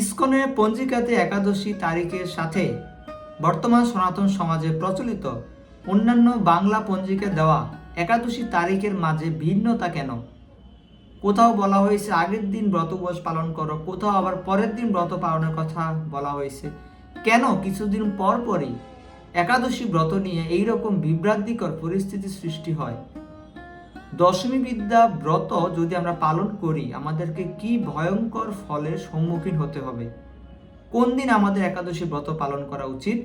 ইস্কনের পঞ্জিকাতে একাদশী তারিখের সাথে বর্তমান সনাতন সমাজে প্রচলিত অন্যান্য বাংলা পঞ্জিকা দেওয়া একাদশী তারিখের মাঝে ভিন্নতা কেন? কোথাও বলা হয়েছে আগের দিন ব্রত উপবাস পালন করো, কোথাও আবার পরের দিন ব্রত পালনের কথা বলা হয়েছে। কেন? কিছুদিন পর পরই একাদশী ব্রত নিয়ে এই রকম বিভ্রান্তিকর পরিস্থিতি সৃষ্টি হয়। দশমী বিদ্যা ব্রত যদি আমরা পালন করি, আমাদেরকে কি ভয়ঙ্কর ফলের সম্মুখীন হতে হবে? কোন দিন আমাদের একাদশী ব্রত পালন করা উচিত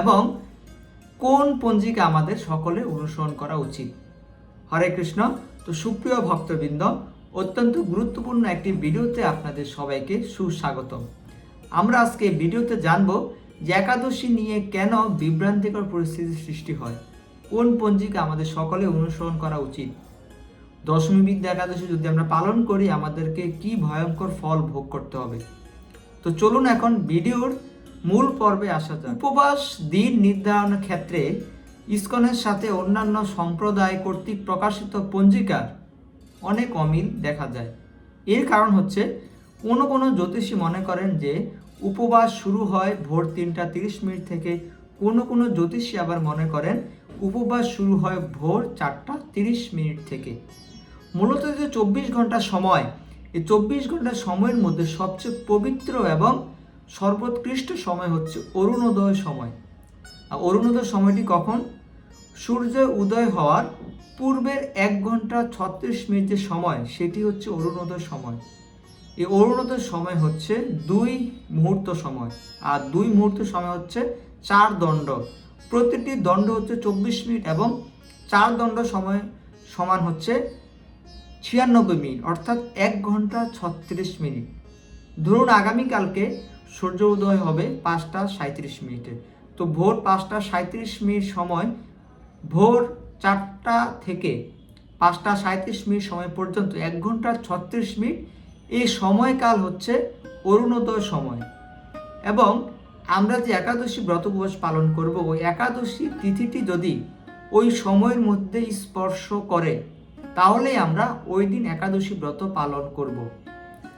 এবং কোন পঞ্জিকা আমাদের সকলে অনুসরণ করা উচিত? হরে কৃষ্ণ। তো সুপ্রিয় ভক্তবৃন্দ, অত্যন্ত গুরুত্বপূর্ণ একটি ভিডিওতে আপনাদের সবাইকে সুস্বাগত আমরা আজকে ভিডিওতে জানব যে একাদশী নিয়ে কেন বিভ্রান্তিকর পরিস্থিতির সৃষ্টি হয়, কোন পঞ্জিকা আমাদের সকলে অনুসরণ করা উচিত দশমী বিদ্যা একাদশী যদি আমরা পালন করি, আমাদেরকে কি ভয়ঙ্কর ফল ভোগ করতে হবে? তো চলুন এখন ভিডিওর মূল পর্বে আসা যাক। উপবাস, দিন নির্ধারণের ক্ষেত্রে ইসকনের সাথে অন্যান্য সম্প্রদায় কর্তৃক প্রকাশিত পঞ্জিকার অনেক অমিল দেখা যায়। এর কারণ হচ্ছে, কোনো কোনো জ্যোতিষী মনে করেন যে উপবাস শুরু হয় ভোর তিনটা তিরিশ মিনিট থেকে, কোনো কোনো জ্যোতিষী আবার মনে করেন উপবাস শুরু হয় ভোর চারটা তিরিশ মিনিট থেকে। মূলত যে চব্বিশ ঘণ্টা সময়, এই চব্বিশ ঘণ্টা সময়ের মধ্যে সবচেয়ে পবিত্র এবং সর্বোৎকৃষ্ট সময় হচ্ছে অরুণোদয় সময়। আর অরুণোদয় সময়টি কখন? সূর্য উদয় হওয়ার পূর্বের এক ঘণ্টা ছত্রিশ মিনিট যে সময়, সেটি হচ্ছে অরুণোদয় সময়। এই অরুণোদয় সময় হচ্ছে দুই মুহূর্ত সময়, আর দুই মুহূর্ত সময় হচ্ছে চার দণ্ড। প্রতিটি দণ্ড হচ্ছে চব্বিশ মিনিট এবং চার দণ্ড সময় সমান হচ্ছে ছিয়ানব্বই মিনিট, অর্থাৎ এক ঘণ্টা ছত্রিশ মিনিট। ধরুন আগামীকালকে সূর্য উদয় হবে পাঁচটা সাঁত্রিশ মিনিটে। তো ভোর পাঁচটা সাঁত্রিশ মিনিট সময়, ভোর চারটা থেকে পাঁচটা সাঁত্রিশ মিনিট সময় পর্যন্ত, এক ঘণ্টা ছত্রিশ মিনিট, এই সময়কাল হচ্ছে অরুণোদয় সময়। এবং আমরা যে একাদশী ব্রত উপবাস পালন করব, ওই একাদশী তিথিটি যদি ওই সময়ের মধ্যে স্পর্শ করে তাহলেই আমরা ওই দিন একাদশী ব্রত পালন করব।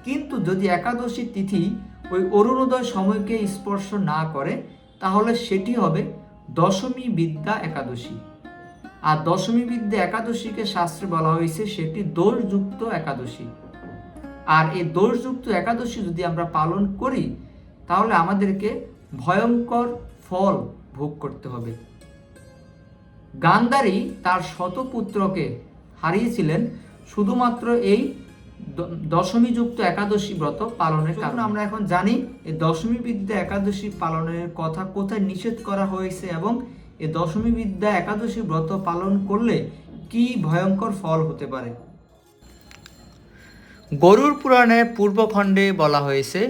কিন্তু যদি একাদশী তিথি ওই অরুণোদয় সময়কে স্পর্শ না করে, তাহলে সেটি হবে দশমী বিদ্যা একাদশী। আর দশমী বিদ্যা একাদশীকে শাস্ত্রে বলা হয়েছে, সেটি দোষযুক্ত একাদশী। আর এই দোষযুক্ত একাদশী যদি আমরা পালন করি, তাহলে আমাদেরকে ভয়ঙ্কর ফল ভোগ করতে হবে। গান্ধারী তার শতপুত্রকে হারিয়েছিলেন শুধুমাত্র এই দশমীযুক্ত একাদশী ব্রত পালনের কারণে। আমরা এখন জানি এই দশমী বিদ্যা একাদশী পালনের কথা কোথায় নিষেধ করা হয়েছে এবং এই দশমী বিদ্যা একাদশী ব্রত পালন করলে কি ভয়ঙ্কর ফল হতে পারে? গরুর পুরাণের পূর্বখণ্ডে বলা হয়েছে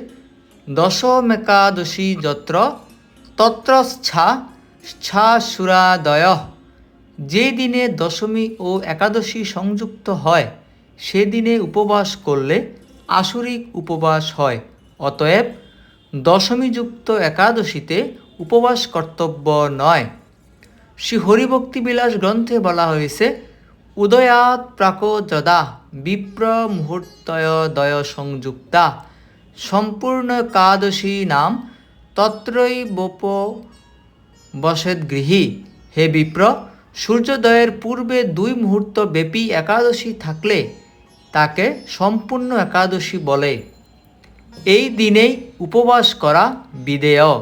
দশম একাদশী যত্র তত্র ছা ছা সুরাদয় যে দিনে দশমী ও একাদশী সংযুক্ত হয়, সেদিনে উপবাস করলে আসরিক উপবাস হয়। অতএব, দশমীযুক্ত একাদশীতে উপবাস কর্তব্য নয়। শ্রী হরিভক্তিবিলাস গ্রন্থে বলা হয়েছে উদয়াত প্রাক যদা বিপ্র মুহূর্তয় দয় সংযুক্তা। সম্পূর্ণ একাদশী নাম তত্রই বোপ বসেদ গৃহী হে বিপ্র সূর্যোদয়ের পূর্বে দুই মুহূর্ত ব্যাপী একাদশী থাকলে তাকে সম্পূর্ণ একাদশী বলে। এই দিনেই উপবাস করা বিদেয়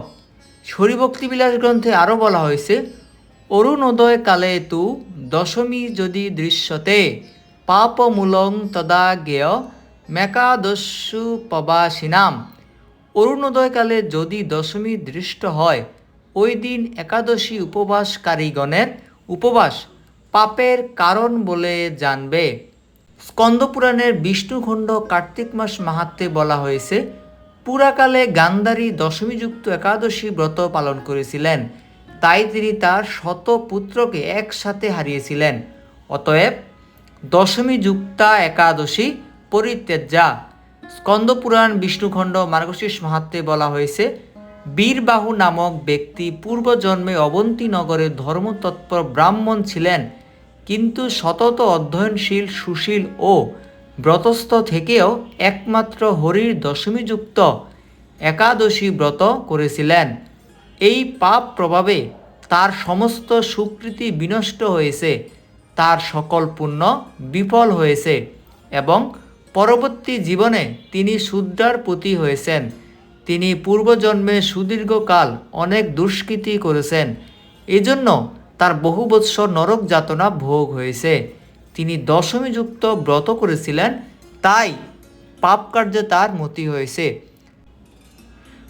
হরিভক্তিবিলাস গ্রন্থে আরও বলা হয়েছে অরুণোদয় কালে তু দশমী যদি দৃশ্যতে, পাপমূলং তদা জ্ঞেয় মেকাদস্যু পবাসিনাম। অরুণোদয়কালে যদি দশমী দৃষ্ট হয়, ওই দিন একাদশী উপবাসকারীগণের উপবাস পাপের কারণ বলে জানবে। স্কন্দপুরাণের বিষ্ণুখণ্ড কার্তিক মাস মাহাত্মে বলা হয়েছে, পুরাকালে গান্ধারী দশমীযুক্ত একাদশী ব্রত পালন করেছিলেন। তাই তিনি তার শত পুত্রকে একসাথে হারিয়েছিলেন। অতএব দশমী যুক্তা একাদশী পরিত্যাজ্যা। স্কন্দপুরাণ বিষ্ণুখণ্ড মার্গশীষ মাহাত্মে বলা হয়েছে বীরবাহু নামক ব্যক্তি পূর্বজন্মে অবন্তী নগরে ধর্মতৎপর ব্রাহ্মণ ছিলেন, কিন্তু সতত অধ্যয়নশীল, সুশীল ও ব্রতস্থ থেকেও একমাত্র হরির দশমীযুক্ত একাদশী ব্রত করেছিলেন। এই পাপ প্রভাবে তার সমস্ত সুকৃতি বিনষ্ট হয়েছে, তার সকল পুণ্য বিফল হয়েছে এবং পরবর্তী জীবনে তিনি শুদ্ধার প্রতি হয়েছেন। তিনি পূর্বজন্মে সুদীর্ঘকাল অনেক দুষ্কৃতি করেছেন। এজন্য তার বহু বৎসর নরক যাতনা ভোগ হয়েছে। তিনি দশমীযুক্ত ব্রত করেছিলেন, তাই পাপ কার্যে তার মতি হয়েছে।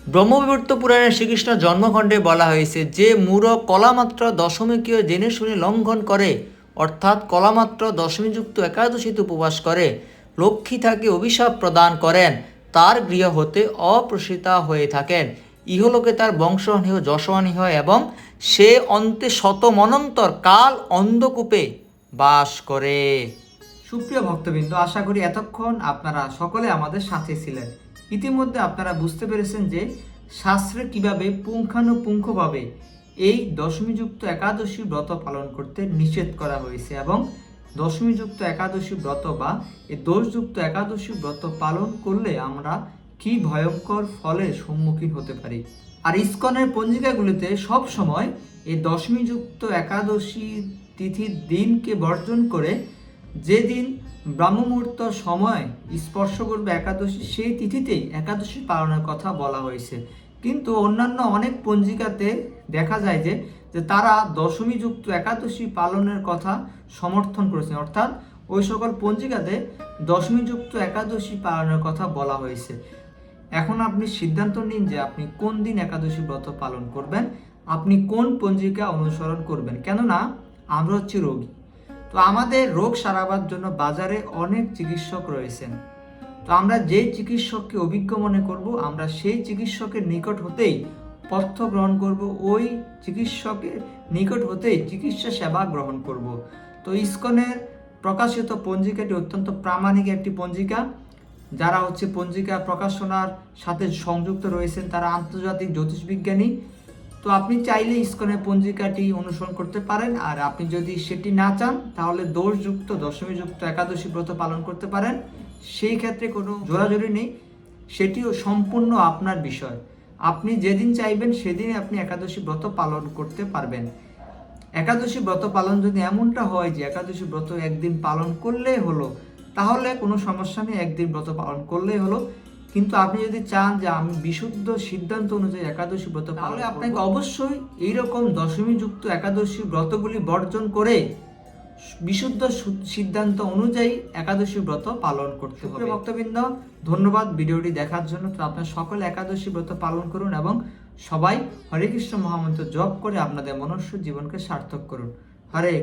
ব্রহ্মবিবর্ত পুরাণে শ্রীকৃষ্ণ জন্মখণ্ডে বলা হয়েছে যে মূর কলামাত্র দশমীকীয় জেনে শুনে লঙ্ঘন করে, অর্থাৎ কলামাত্র দশমীযুক্ত একাদশীতে উপবাস করে, লক্ষ্মী তাকে অভিশাপ প্রদান করেন। তার গৃহ হতে অপ্রসিতা হয়ে থাকেন। ইহলোকে তার বংশহানি যশহানি হয় এবং সে অন্তে শত মনন্তর কাল অন্ধকূপে বাস করে। সুপ্রিয় ভক্তবৃন্দ, আশা করি এতক্ষণ আপনারা সকলে আমাদের সাথে ছিলেন। ইতিমধ্যে আপনারা বুঝতে পেরেছেন যে শাস্ত্রে কীভাবে পুঙ্খানুপুঙ্খভাবে এই দশমীযুক্ত একাদশী ব্রত পালন করতে নিষেধ করা হয়েছে এবং দশমীযুক্ত একাদশী ব্রত বা এই দোষযুক্ত একাদশী ব্রত পালন করলে আমরা কি ভয়ঙ্কর ফলের সম্মুখীন হতে পারি? আর ইস্কনের পঞ্জিকাগুলিতে সব সময় এই দশমীযুক্ত একাদশী তিথির দিনকে বর্জন করে যেদিন ব্রাহ্মমুহূর্ত সময় স্পর্শ করবে একাদশী, সেই তিথিতেই একাদশী পালনের কথা বলা হয়েছে। কিন্তু অন্যান্য অনেক পঞ্জিকাতে দেখা যায় যে যে তারা দশমীযুক্ত একাদশী পালনের কথা সমর্থন করেছেন। অর্থাৎ ওই সকল পঞ্জিকাতে দশমীযুক্ত একাদশী পালনের কথা বলা হয়েছে। এখন আপনি সিদ্ধান্ত নিন যে আপনি কোন দিন একাদশী ব্রত পালন করবেন, আপনি কোন পঞ্জিকা অনুসরণ করবেন। কেননা আমরা হচ্ছে রোগী। তো আমাদের রোগ সারাবার জন্য বাজারে অনেক চিকিৎসক রয়েছেন। তো আমরা যেই চিকিৎসককে অভিজ্ঞ মনে করব, আমরা সেই চিকিৎসকের নিকট হতেই পথ্য গ্রহণ করব, ওই চিকিৎসকের নিকট হতেই চিকিৎসা সেবা গ্রহণ করব। তো ইসকনের প্রকাশিত পঞ্জিকাটি অত্যন্ত প্রামাণিক একটি পঞ্জিকা, যারা হচ্ছে পঞ্জিকা প্রকাশনার সাথে সংযুক্ত রয়েছেন, তারা আন্তর্জাতিক জ্যোতিষবিজ্ঞানী। তো আপনি চাইলে ইসকনের পঞ্জিকাটি অনুসরণ করতে পারেন, আর আপনি যদি সেটি না চান, তাহলে দোষযুক্ত, দশমীযুক্ত একাদশী ব্রত পালন করতে পারেন। সেই ক্ষেত্রে কোনো জোরাজোরি নেই, সেটিও সম্পূর্ণ আপনার বিষয়। আপনি যেদিন চাইবেন সেদিনই আপনি একাদশী ব্রত পালন করতে পারবেন। একাদশী ব্রত পালন যদি এমনটা হয় যে একাদশী ব্রত একদিন পালন করলেই হলো তাহলে কোনো সমস্যা নেই একদিন ব্রত পালন করলেই হলো। কিন্তু আপনি যদি চান যে আমি বিশুদ্ধ সিদ্ধান্ত অনুযায়ী একাদশী ব্রত তাহলে আপনাকে অবশ্যই এইরকম দশমী যুক্ত একাদশী ব্রতগুলি বর্জন করে বিশুদ্ধ সিদ্ধান্ত অনুযায়ী একাদশী ব্রত পালন করতে হবে। ভক্তবৃন্দ ধন্যবাদ ভিডিওটি দেখার জন্য। তো আপনার সকল একাদশী ব্রত পালন করুন এবং সবাই হরে কৃষ্ণ মহামন্ত্র জপ করে আপনাদের মনুষ্য জীবনকে সার্থক করুন। হরে